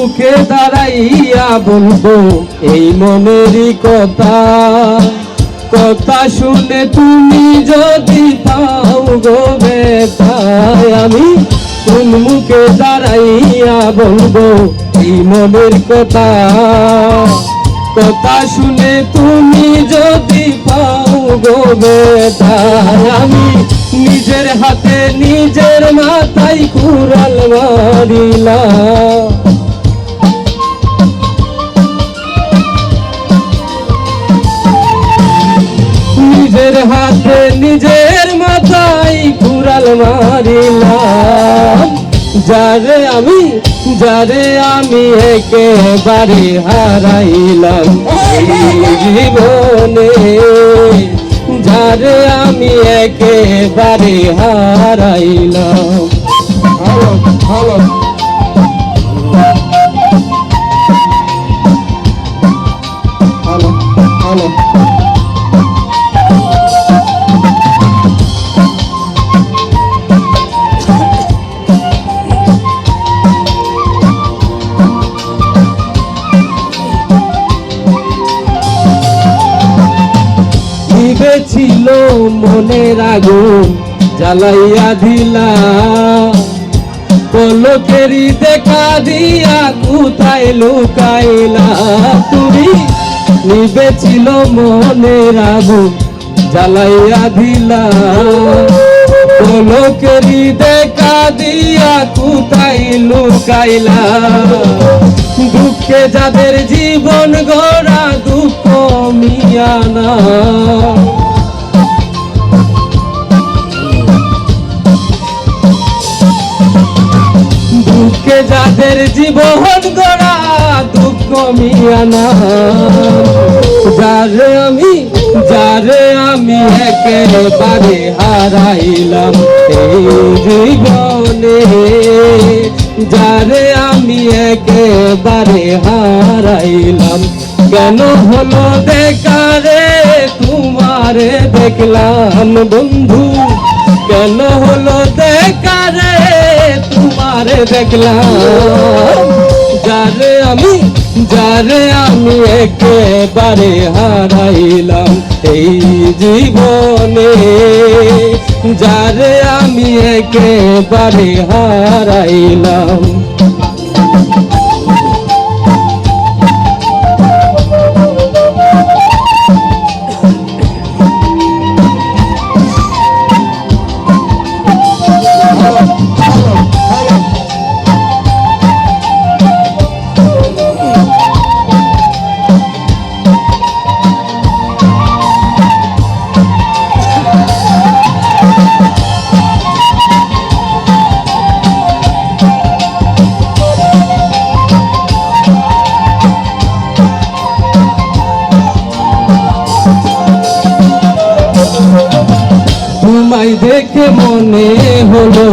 মুখে দাঁড়াইয়া বলব, এই মনেরই কথা। কথা শুনে তুমি যদি পাও গো আমি কোন মুখে দাঁড়াইয়া বলব, এই মনের কথা। কথা শুনে তুমি যদি পাও গো আমি নিজের হাতে নিজের মাথায় কুড়াল মারিলাম। মারিলাম যারে আমি যারে আমি একেবারে হারাইলাম জীবনে। যারে আমি একেবারে হারাইলাম। ভালো ভালো। নিবে ছিল মনের আগুন জ্বালাইয়া দিলা। পলকেরি দেখা দিয়া কোথায় লুকাইলা? তুমি নিবে ছিল মনের আগুন জ্বালাইয়া দিলা। পলকেরি দেখা দিয়া কোথায় লুকাইলা? দুঃখে যাদের জীবন গড়া দুঃখ মিয়ানা যাদের জীবন গড়া দুঃখ মিয়ানা যারে আমি যারে আমি একেবারে হারাইলাম এই জীবনে। যারে আমি একেবারে হারাইলাম, কেন হলো দেখারে তোমারে দেখলাম বন্ধু? কেন হলো দেখারে তোমারে দেখলাম যারে আমি যারে আমি একেবারে হারাইলাম এই জীবনে। যারে আমি একেবারে হারাইলাম তোমায় দেখে মনে হলো,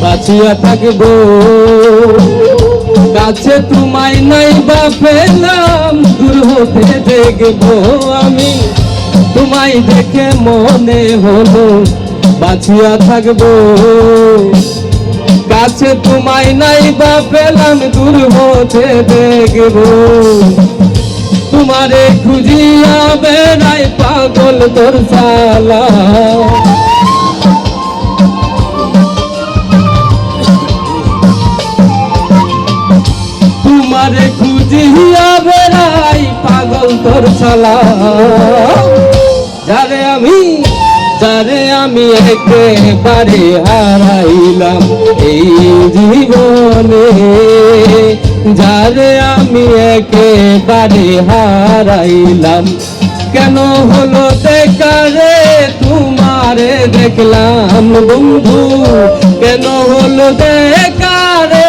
বাঁচিয়া থাকব। কাছে তোমায় নাই বা পেলাম, দূর হতে দেখব আমি। তোমায় দেখে মনে হলো, বাঁচিয়া থাকব। কাছে তোমায় নাই বা পেলাম, দূর হতে দেখব। তোমারে খুঁজিয়া বেড়াই পাগল তোর সালা। তোমারে খুঁজিয়া বেড়াই, পাগল তোর সালা যারে আমি যারে আমি একেবারে হারাইলাম এই জীবনে, যারে আমি একেবারে হারাইলাম। কেন হলো দেখারে তোমারে দেখলাম বন্ধু? কেন হলো দেখারে